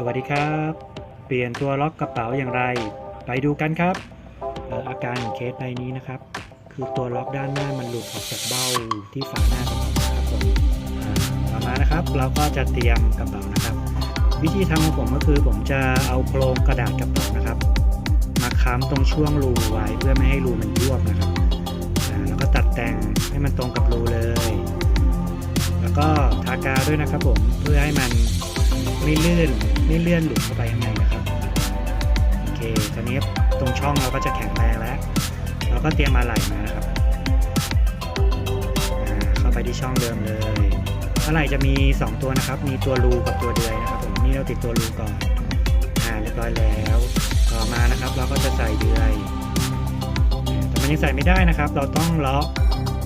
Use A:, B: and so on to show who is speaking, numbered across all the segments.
A: สวัสดีครับ เปลี่ยนตัวล็อกกระเป๋าอย่างไร ไปดูกันครับอาการของเคสใบนี้นะครับ คือตัวล็อกด้านหน้ามันหลุดออกจากเบ้าที่ฝาหน้ากระเป๋านะครับผมต่อมานะครับ เราก็จะเตรียมกระเป๋านะครับ วิธีทำของผมก็คือผมจะเอาโครงกระดาษกระเป๋านะครับ มาค้ำตรงช่วงรูไว้เพื่อไม่ให้รูมันยวบนะครับแล้วก็ตัดแต่งให้มันตรงกับรูเลย แล้วก็ทากาด้วยนะครับผมเพื่อให้มัน ไม่ลื่นไม่เลื่อนหลุดเข้าไปข้างในนะครับโอเคตอนนี้ตรงช่องเราก็จะแข็งแรงแล้วเราก็เตรียมมาไหลมานะครับเข้าไปที่ช่องเดิมเลยอะไหล่จะมี 2 ตัวนะครับ มีตัวรูกับตัวเดือยนะครับผมนี่เราติดตัวรูก่อนอ่าเรียบร้อยแล้วต่อมานะครับ เราก็จะใส่เดือยแต่มันยังใส่ไม่ได้นะครับ เราต้องเลาะ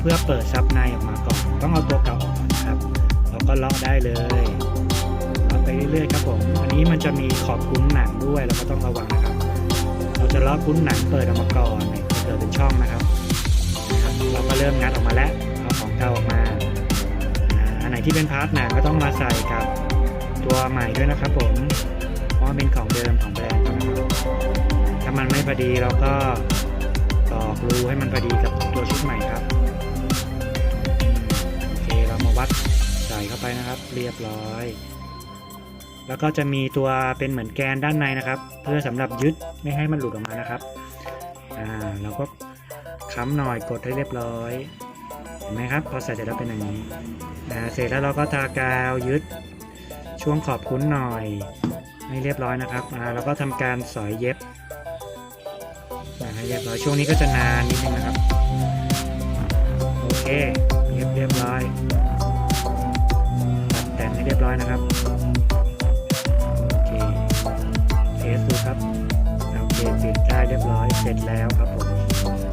A: เพื่อเปิดซับในออกมาก่อน ต้องเอาตัวเก่าออกก่อนนะครับเราก็เลาะได้เลย เรื่อยๆครับผมอันนี้มันจะมีขอบคุ้นหนังด้วยเราก็ต้องระวังนะครับ เราจะเลาะคุ้นหนังเปิดออกมาก่อนเนี่ยจะเกิดเป็นช่องนะครับนะครับเราก็เริ่มงัดออกมาแล้วเอาของเก่าออกมาอันไหนที่เป็นพาร์ทหนังก็ต้องมาใส่กับตัวใหม่ด้วยนะครับผมเพราะว่าเป็นของเดิมของแบรนด์นะครับถ้ามันไม่พอดีเราก็ตอกรูให้มันพอดีกับตัวชุดใหม่ครับโอเคเรามาวัดใส่เข้าไปนะครับ เรียบร้อย แล้วก็จะมีตัวเป็นเหมือนแกนด้านในนะครับ เพื่อสำหรับยึดไม่ให้มันหลุดออกมานะครับอ่าเราก็ค้ำหน่อยกดให้เรียบร้อยเห็นไหมครับพอใส่เสร็จแล้วเป็นอย่างนี้อ่าเสร็จแล้วเราก็ทากาวยึดช่วงขอบคุ้นหน่อยให้เรียบร้อยนะครับอ่าเราก็ทำการสอยเย็บให้เรียบร้อยช่วงนี้ก็จะนานนิดนึงนะครับโอเคเรียบเรียบร้อยตัดแต่งให้เรียบร้อยนะครับ ยบร้อยเสร็จแล้วครับผม